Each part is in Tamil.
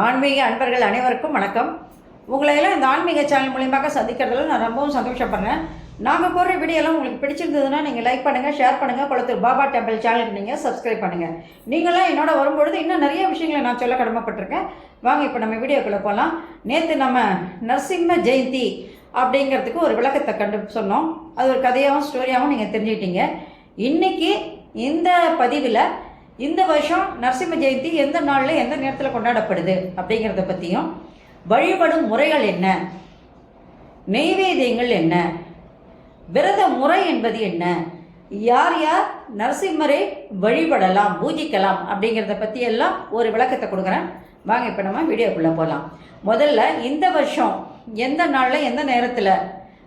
ஆன்மீக அன்பர்கள் அனைவருக்கும் வணக்கம். உங்களை எல்லாம் இந்த ஆன்மீக சேனல் மூலியமாக சந்திக்கிறதுல நான் ரொம்பவும் சந்தோஷப்படுறேன். நாங்கள் போடுற வீடியோலாம் உங்களுக்கு பிடிச்சிருந்ததுன்னா நீங்கள் லைக் பண்ணுங்கள் ஷேர் பண்ணுங்கள் குளத்தூர் பாபா டெம்பிள் சேனலுக்கு நீங்கள் சப்ஸ்கிரைப் பண்ணுங்கள் நீங்களாம் என்னோட வரும்பொழுது இன்னும் நிறைய விஷயங்களை நான் சொல்ல கடமைப்பட்டிருக்கேன். வாங்க இப்போ நம்ம வீடியோக்குள்ளே போகலாம் நேற்று நம்ம நரசிம்ம ஜெயந்தி அப்படிங்கிறதுக்கு ஒரு விளக்கத்தை கண்டு சொன்னோம். அது ஒரு கதையாகவும் ஸ்டோரியாகவும் நீங்கள் தெரிஞ்சுக்கிட்டீங்க. இன்னைக்கு இந்த பதிவில் இந்த வருஷம் நரசிம்ம ஜெயந்தி எந்த நாளில் எந்த நேரத்தில் கொண்டாடப்படுது அப்படிங்கிறத பற்றியும் வழிபடும் முறைகள் என்ன? நெய்வேதியங்கள் என்ன? விரத முறை என்பது என்ன? யார் யார் நரசிம்மரை வழிபடலாம் பூஜிக்கலாம் அப்படிங்கிறத பற்றி எல்லாம் ஒரு விளக்கத்தை கொடுக்குறேன். வாங்க இப்போ நம்ம வீடியோக்குள்ளே போகலாம் முதல்ல இந்த வருஷம் எந்த நாளில் எந்த நேரத்தில்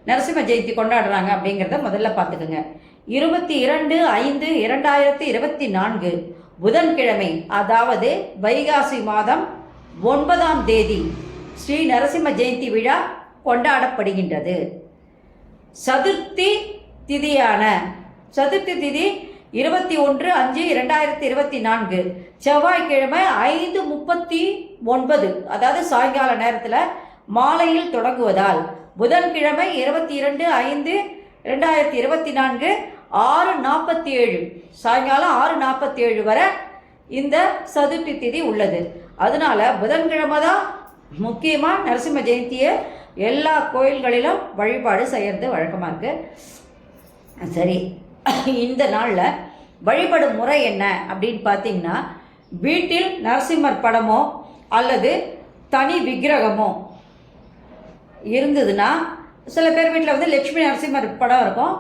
நரசிம்ம ஜெயந்தி கொண்டாடுறாங்க அப்படிங்கிறத முதல்ல பார்த்துக்குங்க. இருபத்தி இரண்டு ஐந்து இரண்டாயிரத்தி இருபத்தி நான்கு. புதன்கிழமை அதாவது வைகாசி மாதம் ஒன்பதாம் தேதி ஸ்ரீ நரசிம்ம ஜெயந்தி விழா கொண்டாடப்படுகின்றது. சதுர்த்தி திதியான சதுர்த்தி திதி இருபத்தி ஒன்று அஞ்சு இரண்டாயிரத்தி இருபத்தி நான்கு செவ்வாய்க்கிழமை ஐந்து முப்பத்தி ஒன்பது அதாவது சாயங்கால நேரத்தில் மாலையில் தொடங்குவதால் புதன்கிழமை இருபத்தி இரண்டு ஐந்து ரெண்டாயிரத்தி இருபத்தி நான்கு ஆறு நாற்பத்தி ஏழு சாயங்காலம் ஆறு நாற்பத்தி ஏழு வரை இந்த சதுர்த்தி திதி உள்ளது. அதனால புதன்கிழமை தான் முக்கியமாக நரசிம்ம ஜெயந்தியை எல்லா கோயில்களிலும் வழிபாடு செய்கிறது வழக்கமாக இருக்குது சரி இந்த நாளில் வழிபடும் முறை என்ன அப்படின்னு பார்த்தீங்கன்னா வீட்டில் நரசிம்மர் படமோ அல்லது தனி விக்கிரகமோ இருந்ததுன்னா சில பேர் வீட்டில் வந்து லட்சுமி நரசிம்மர் படம் இருக்கும்.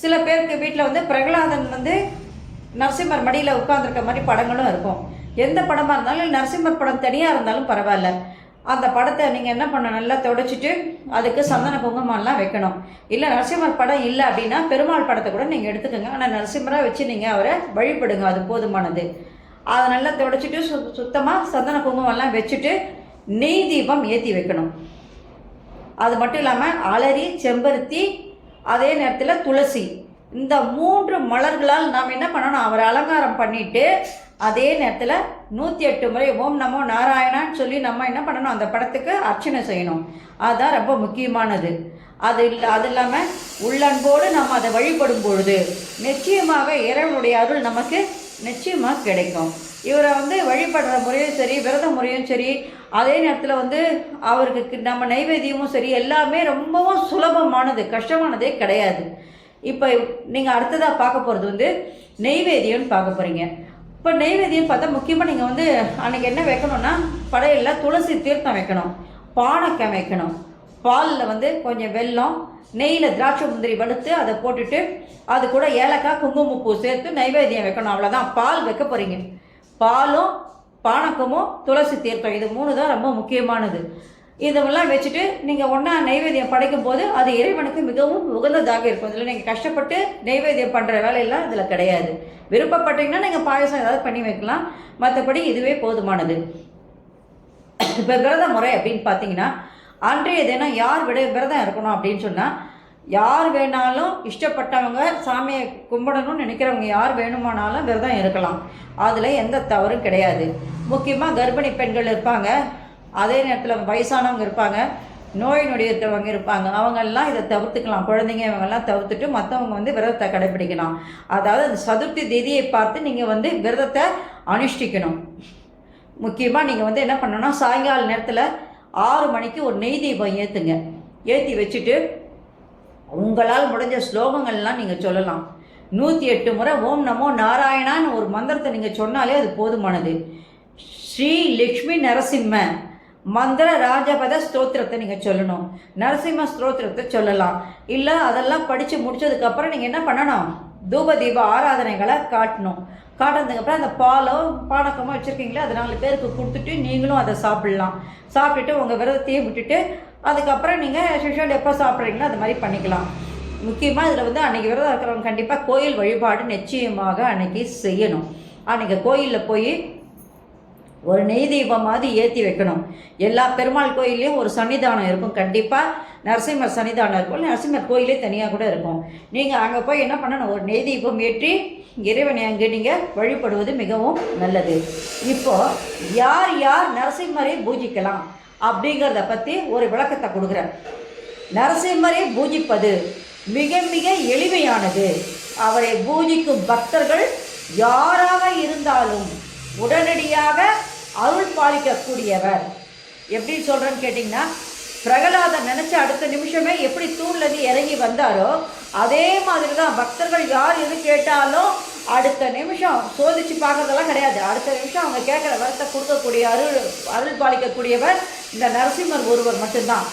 சில பேருக்கு வீட்டில் வந்து பிரகலாதன் வந்து நரசிம்மர் மடியில் உட்காந்துருக்க மாதிரி படங்களும் இருக்கும். எந்த படமாக இருந்தாலும் நரசிம்மர் படம் தனியாக இருந்தாலும் பரவாயில்ல. அந்த படத்தை நீங்கள் என்ன பண்ண நல்லா தொடச்சிட்டு அதுக்கு சந்தன குங்குமம்லாம் வைக்கணும். இல்லை நரசிம்மர் படம் இல்லை அப்படின்னா பெருமாள் படத்தை கூட நீங்கள் எடுத்துக்கோங்க. ஆனால் நரசிம்மராக வச்சு நீங்கள் அவரை வழிபடுங்க. அது போதுமானது. அதை நல்லா தொடச்சிட்டு சு சுத்தமாக சந்தன குங்குமம்லாம் வச்சுட்டு நெய் தீபம் ஏற்றி வைக்கணும். அது மட்டும் இல்லாமல் அலறி செம்பருத்தி அதே நேரத்தில் துளசி. இந்த மூன்று மலர்களால் நாம் என்ன பண்ணணும்? அவரை அலங்காரம் பண்ணிட்டு அதே நேரத்தில் நூற்றி எட்டு முறை ஓம் நமோ நாராயணான்னு சொல்லி நம்ம என்ன பண்ணணும்? அந்த படத்துக்கு அர்ச்சனை செய்யணும். அதுதான் ரொம்ப முக்கியமானது. அது இல்லை அது இல்லாமல் உள்ளன்போடு நம்ம அதை வழிபடும் பொழுது நிச்சயமாக இறைவனுடைய அருள் நமக்கு நிச்சயமாக கிடைக்கும். இவரை வந்து வழிபடுற முறையும் சரி விரத முறையும் சரி அதே நேரத்தில் வந்து அவருக்கு நம்ம நைவேத்தியமும் சரி எல்லாமே ரொம்பவும் சுலபமானது கஷ்டமானதே கிடையாது. இப்போ நீங்கள் அடுத்ததாக பார்க்க போகிறது வந்து நெய்வேதியம்னு பார்க்க போகிறீங்க இப்போ நெய்வேதியம் பார்த்தா முக்கியமாக நீங்கள் வந்து அன்றைக்கி என்ன வைக்கணும்னா படையில் துளசி தீர்த்தம் வைக்கணும் பானக்கம் வைக்கணும். பாலில் வந்து கொஞ்சம் வெல்லம் நெய்யில் திராட்சை முந்திரி வறுத்து அதை போட்டுட்டு அது கூட ஏலக்காய் குங்குமப்பூ சேர்த்து நைவேத்தியம் வைக்கணும் அவ்வளோதான் பால் வைக்க போகிறீங்க பாலும் பானக்கமும் துளசி தீர்த்தம் இது மூணு தான் ரொம்ப முக்கியமானது. இதெல்லாம் வச்சுட்டு நீங்கள் ஒன்றா நைவேத்தியம் படைக்கும் போது அது இறைவனுக்கு மிகவும் உகந்ததாக இருக்கும். இதில் நீங்கள் கஷ்டப்பட்டு நைவேத்தியம் பண்ணுற வேலையெல்லாம் இதில் கிடையாது. விருப்பப்பட்டீங்கன்னா நீங்கள் பாயசம் ஏதாவது பண்ணி வைக்கலாம். மற்றபடி இதுவே போதுமானது. இப்போ விரத முறை அப்படின்னு பார்த்தீங்கன்னா அன்றைய தினம் யார் விட விரதம் இருக்கணும் அப்படின்னு சொன்னால் யார் வேணாலும் இஷ்டப்பட்டவங்க சாமியை கும்பிடணும்னு நினைக்கிறவங்க யார் வேணுமானாலும் விரதம் இருக்கலாம். அதில் எந்த தவறும் கிடையாது. முக்கியமாக கர்ப்பிணி பெண்கள் இருப்பாங்க. அதே நேரத்தில் வயசானவங்க இருப்பாங்க. நோய் நொடி இருப்பாங்க. அவங்கெல்லாம் இதை தவிர்த்துக்கலாம். குழந்தைங்க இவங்கெல்லாம் தவிர்த்துட்டு மற்றவங்க வந்து விரதத்தை கடைபிடிக்கலாம். அதாவது அந்த சதுர்த்தி திதியை பார்த்து நீங்கள் வந்து விரதத்தை அனுஷ்டிக்கணும். முக்கியமாக நீங்கள் வந்து என்ன பண்ணணும்னா சாயங்கால நேரத்தில் ஆறு மணிக்கு ஒரு நெய் தீபம் ஏற்றுங்க ஏற்றி வச்சுட்டு உங்களால் முடிஞ்ச ஸ்லோகங்கள்லாம் நீங்கள் சொல்லலாம். நூற்றி எட்டு முறை ஓம் நமோ நாராயணான்னு ஒரு மந்திரத்தை நீங்கள் சொன்னாலே அது போதுமானது. ஸ்ரீ லக்ஷ்மி நரசிம்ம மந்திர ராஜபத ஸ்தோத்திரத்தை நீங்கள் சொல்லணும். நரசிம்ம ஸ்தோத்திரத்தை சொல்லலாம். இல்லை அதெல்லாம் படித்து முடிச்சதுக்கப்புறம் நீங்கள் என்ன பண்ணணும்? தூப தீப ஆராதனைகளை காட்டணும். காட்டினதுக்கப்புறம் அந்த பாலோ பானக்கமோ வச்சுருக்கீங்களா அது நாலு பேருக்கு கொடுத்துட்டு நீங்களும் அதை சாப்பிட்லாம். சாப்பிட்டுட்டு உங்கள் விரதத்தையும் விட்டுட்டு அதுக்கப்புறம் நீங்கள் ஷிஷல் எப்போ சாப்பிட்றீங்களோ அது மாதிரி பண்ணிக்கலாம். முக்கியமாக இதில் வந்து அன்றைக்கி விரதம் இருக்கிறவங்க கண்டிப்பாக கோயில் வழிபாடு நிச்சயமாக அன்னைக்கு செய்யணும். அன்றைக்கி கோயிலில் போய் ஒரு நெய் தீபம் மாதிரி ஏற்றி வைக்கணும். எல்லா பெருமாள் கோயிலையும் ஒரு சன்னிதானம் இருக்கும். கண்டிப்பாக நரசிம்மர் சன்னிதானம் இருக்கும். நரசிம்மர் கோயிலே தனியாக கூட இருக்கும். நீங்கள் அங்கே போய் என்ன பண்ணணும்? ஒரு நெய் தீபம் ஏற்றி இறைவனை அங்கே நீங்கள் வழிபடுவது மிகவும் நல்லது. இப்போது யார் யார் நரசிம்மரை பூஜிக்கலாம்? அப்படிங்கிறத பற்றி ஒரு விளக்கத்தை கொடுக்குறேன். நரசிம்மரை பூஜிப்பது மிக மிக எளிமையானது. அவரை பூஜிக்கும் பக்தர்கள் யாராக இருந்தாலும் உடனடியாக அருள் பாலிக்கக்கூடியவர். எப்படி சொல்கிறேன்னு கேட்டிங்கன்னா பிரகலாதன் நினச்ச அடுத்த நிமிஷமே எப்படி தூண்லேருந்து இறங்கி வந்தாரோ அதே மாதிரி தான் பக்தர்கள் யார் எது கேட்டாலும் அடுத்த நிமிஷம் சோதிச்சு பார்க்கறதெல்லாம் கிடையாது. அடுத்த நிமிஷம் அவங்க கேட்குற வரத்தை கொடுக்கக்கூடிய அருள் அருள் பாலிக்கக்கூடியவர் இந்த நரசிம்மர் ஒருவர் மட்டும்தான்.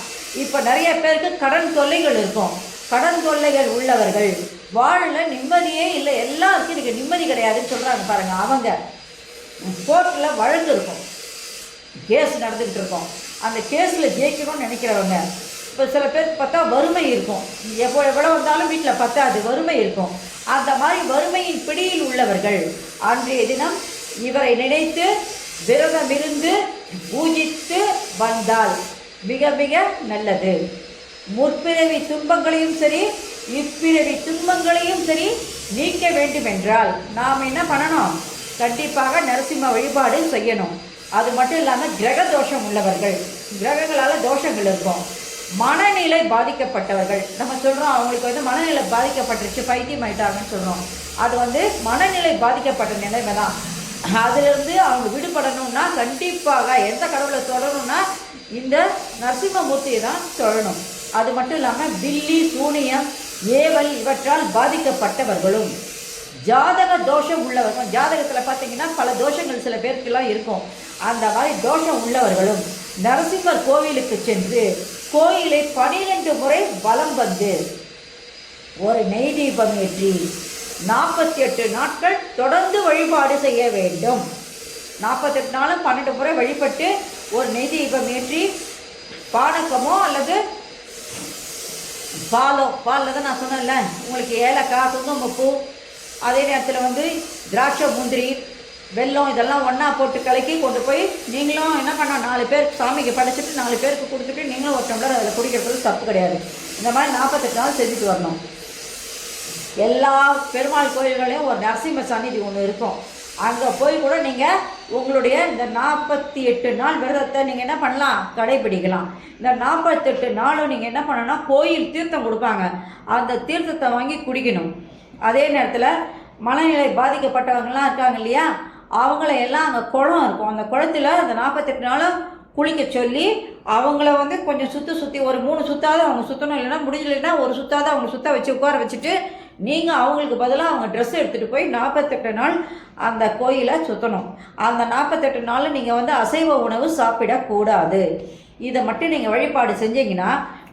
இப்போ நிறைய பேருக்கு கடன் தொல்லைகள் இருக்கும். கடன் தொல்லைகள் உள்ளவர்கள். வாழில் நிம்மதியே இல்லை. எல்லாருக்கும் இன்றைக்கி நிம்மதி கிடையாதுன்னு சொல்கிறாங்க பாருங்கள் அவங்க கோர்ட்டில் வழக்கு இருக்கும். கேஸ் நடந்துக்கிட்டு இருக்கோம். அந்த கேஸில் ஜெயிக்கணும்னு நினைக்கிறவங்க. இப்போ சில பேருக்கு பார்த்தா வறுமை இருக்கும். எவ்வளோ எவ்வளோ வந்தாலும் வீட்டில் பத்தாது. வறுமை இருக்கும். அந்த மாதிரி வறுமையின் பிடியில் உள்ளவர்கள் அன்றைய தினம் இவரை நினைத்து விரதமிருந்து பூஜித்து வந்தால் மிக மிக நல்லது. முற்பிறவி துன்பங்களையும் சரி இப்பிறவி துன்பங்களையும் சரி நீக்க வேண்டுமென்றால் நாம் என்ன பண்ணணும்? கண்டிப்பாக நரசிம்ம வழிபாடு செய்யணும். அது மட்டும் இல்லாமல் கிரக தோஷம் உள்ளவர்கள் கிரகங்களால் தோஷங்கள் இருக்கும். மனநிலை பாதிக்கப்பட்டவர்கள். நம்ம சொல்கிறோம் அவங்களுக்கு வந்து மனநிலை பாதிக்கப்பட்டுருச்சு பைத்தியம் ஆயிட்டாங்கன்னு சொல்கிறோம் அது வந்து மனநிலை பாதிக்கப்பட்ட நிலைமை தான். அதிலிருந்து அவங்க விடுபடணும்னா கண்டிப்பாக எந்த கடவுளை தொடரணும்னா இந்த நரசிம்மமூர்த்தியை தான் தொழணும் அது மட்டும் இல்லாமல் பில்லி சூனியம் ஏவல் இவற்றால் பாதிக்கப்பட்டவர்களும். ஜாதக தோஷம் உள்ளவர்கள் ஜாதகத்தில் பார்த்தீங்கன்னா பல தோஷங்கள் சில பேருக்கெல்லாம் இருக்கும். அந்த மாதிரி தோஷம் உள்ளவர்களும் நரசிம்மர் கோவிலுக்கு சென்று கோயிலை பனிரெண்டு முறை வலம் வந்து ஒரு நெய் தீபம் ஏற்றி நாற்பத்தி எட்டு நாட்கள் தொடர்ந்து வழிபாடு செய்ய வேண்டும். நாற்பத்தெட்டு நாளும் பன்னெண்டு முறை வழிபட்டு ஒரு நெய் தீபம் ஏற்றி பானக்கமோ அல்லது பாலோ பாலில் தான் நான் சொன்னேன்ல உங்களுக்கு ஏலக்காய் குங்குமப்பூ அதே நேரத்தில் வந்து திராட்சை முந்திரி வெல்லம் இதெல்லாம் ஒன்றா போட்டு கலக்கி கொண்டு போய் நீங்களும் என்ன பண்ணோம் நாலு பேருக்கு சாமிக்கு படைச்சிட்டு நாலு பேருக்கு கொடுத்துட்டு நீங்களும் ஒரு டம்ளர் அதில் குடிக்கிறது தப்பு கிடையாது. இந்த மாதிரி நாற்பத்தெட்டு நாள் செஞ்சுட்டு வரணும். எல்லா பெருமாள் கோயில்களையும் ஒரு நரசிம்ம சந்நிதி ஒன்று இருக்கும். அங்கே போய் கூட நீங்கள் உங்களுடைய இந்த நாற்பத்தி எட்டு நாள் விரதத்தை நீங்கள் என்ன பண்ணலாம்? கடைபிடிக்கலாம். இந்த நாற்பத்தெட்டு நாளும் நீங்கள் என்ன பண்ணணும்னா கோயில் தீர்த்தம் கொடுப்பாங்க. அந்த தீர்த்தத்தை வாங்கி குடிக்கணும். அதே நேரத்தில் மனநிலை பாதிக்கப்பட்டவங்கலாம் இருக்காங்க இல்லையா? அவங்கள எல்லாம் அங்கே குளம் இருக்கும். அந்த குளத்துல அந்த நாற்பத்தெட்டு நாளும் குளிக்க சொல்லி அவங்கள வந்து கொஞ்சம் சுற்றி சுற்றி ஒரு மூணு சுத்தாவது அவங்க சுற்றணும் இல்லைன்னா முடிஞ்சலைன்னா ஒரு சுத்தாவது அவங்க சுத்த வச்சு உட்கார வச்சுட்டு நீங்கள் அவங்களுக்கு பதிலாக அவங்க ட்ரெஸ் எடுத்துகிட்டு போய் நாற்பத்தெட்டு நாள் அந்த கோயிலை சுற்றணும் அந்த நாற்பத்தெட்டு நாள் நீங்கள் வந்து அசைவ உணவு சாப்பிடக்கூடாது. இதை மட்டும் நீங்கள் வழிபாடு செஞ்சீங்கன்னா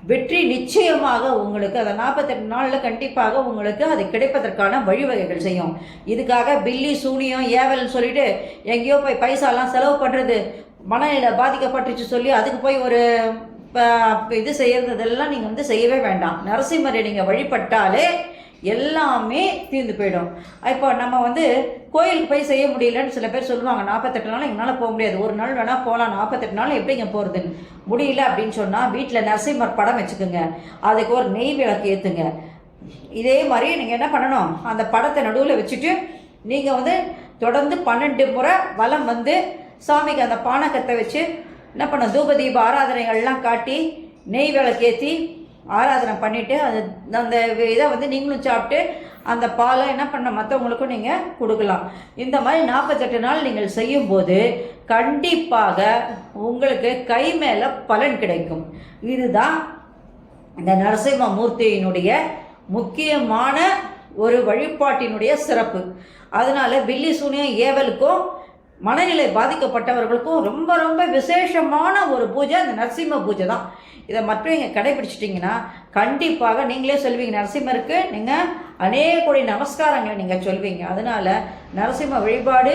வெற்றி நிச்சயமாக உங்களுக்கு அதை நாற்பத்தெட்டு நாளில் கண்டிப்பாக உங்களுக்கு அது கிடைப்பதற்கான வழிவகைகள் செய்யும். இதுக்காக பில்லி சூனியம் ஏவல்னு சொல்லிட்டு எங்கேயோ போய் பைசாலாம் செலவு பண்ணுறது மனநிலை பாதிக்கப்பட்டுச்சு சொல்லி அதுக்கு போய் ஒரு இப்போ இது செய்யறதெல்லாம் நீங்கள் வந்து செய்யவே வேண்டாம். நரசிம்மரை நீங்கள் வழிபட்டாலே எல்லாமே தீர்ந்து போயிடும். இப்போ நம்ம வந்து கோயிலுக்கு போய் செய்ய முடியலன்னு சில பேர் சொல்லுவாங்க நாற்பத்தெட்டு நாள் எங்களால் போக முடியாது. ஒரு நாள் வேணால் போகலாம் நாற்பத்தெட்டு நாள் எப்படிங்க போகிறதுன்னு முடியல அப்படின்னு சொன்னால் வீட்டில் நரசிம்மர் படம் வச்சுக்கோங்க. அதுக்கு ஒரு நெய் விளக்கு ஏற்றுங்க இதே மாதிரி நீங்கள் என்ன பண்ணணும்? அந்த படத்தை நடுவில் வச்சுட்டு நீங்கள் வந்து தொடர்ந்து பன்னெண்டு முறை வலம் வந்து சாமிக்கு அந்த பானகத்தை வச்சு என்ன பண்ண தூப தீப ஆராதனைகள்லாம் காட்டி நெய் விளக்கேற்றி ஆராதனை பண்ணிவிட்டு அது அந்த இதை வந்து நீங்களும் சாப்பிட்டு அந்த பாலை என்ன பண்ண மற்றவங்களுக்கும் நீங்கள் கொடுக்கலாம். இந்த மாதிரி நாற்பத்தெட்டு நாள் நீங்கள் செய்யும்போது கண்டிப்பாக உங்களுக்கு கை மேலே பலன் கிடைக்கும். இதுதான் இந்த நரசிம்மமூர்த்தியினுடைய முக்கியமான ஒரு வழிபாட்டினுடைய சிறப்பு. அதனால வில்லி சூனியம் ஏவலுக்கும் மனநிலை பாதிக்கப்பட்டவர்களுக்கும் ரொம்ப ரொம்ப விசேஷமான ஒரு பூஜை அந்த நரசிம்ம பூஜை தான். இதை மட்டும் நீங்கள் கடைபிடிச்சிட்டிங்கன்னா கண்டிப்பாக நீங்களே சொல்வீங்க நரசிம்மருக்கு நீங்கள் அநேக கோடி நமஸ்காரங்களை நீங்கள் சொல்வீங்க. அதனால் நரசிம்ம வழிபாடு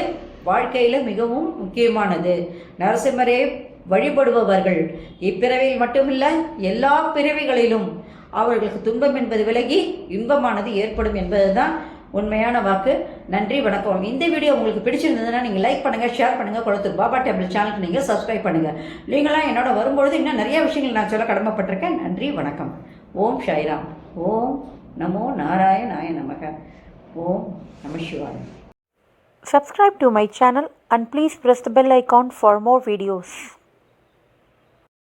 வாழ்க்கையில் மிகவும் முக்கியமானது. நரசிம்மரே வழிபடுபவர்கள். இப்பிறவியில் மட்டுமில்லை எல்லா பிறவிகளிலும் அவர்களுக்கு துன்பம் என்பது விலகி இன்பமானது ஏற்படும் என்பதுதான் உண்மையான வாக்கு. நன்றி வணக்கம். இந்த வீடியோ உங்களுக்கு பிடிச்சிருந்ததுன்னா நீங்கள் லைக் பண்ணுங்கள் ஷேர் பண்ணுங்கள் குளத்தூர் பாபா டேபிள் சேனலுக்கு நீங்கள் சப்ஸ்கிரைப் பண்ணுங்கள் நீங்களாம் என்னோட வரும்பொழுது இன்னும் நிறைய விஷயங்கள் நான் சொல்ல கடமைப்பட்டிருக்கேன். நன்றி வணக்கம். ஓம் சாய்ராம். ஓம் நமோ நாராயணாய நமக. ஓம் நம சிவாய. Subscribe to my channel and please press the bell icon for more videos.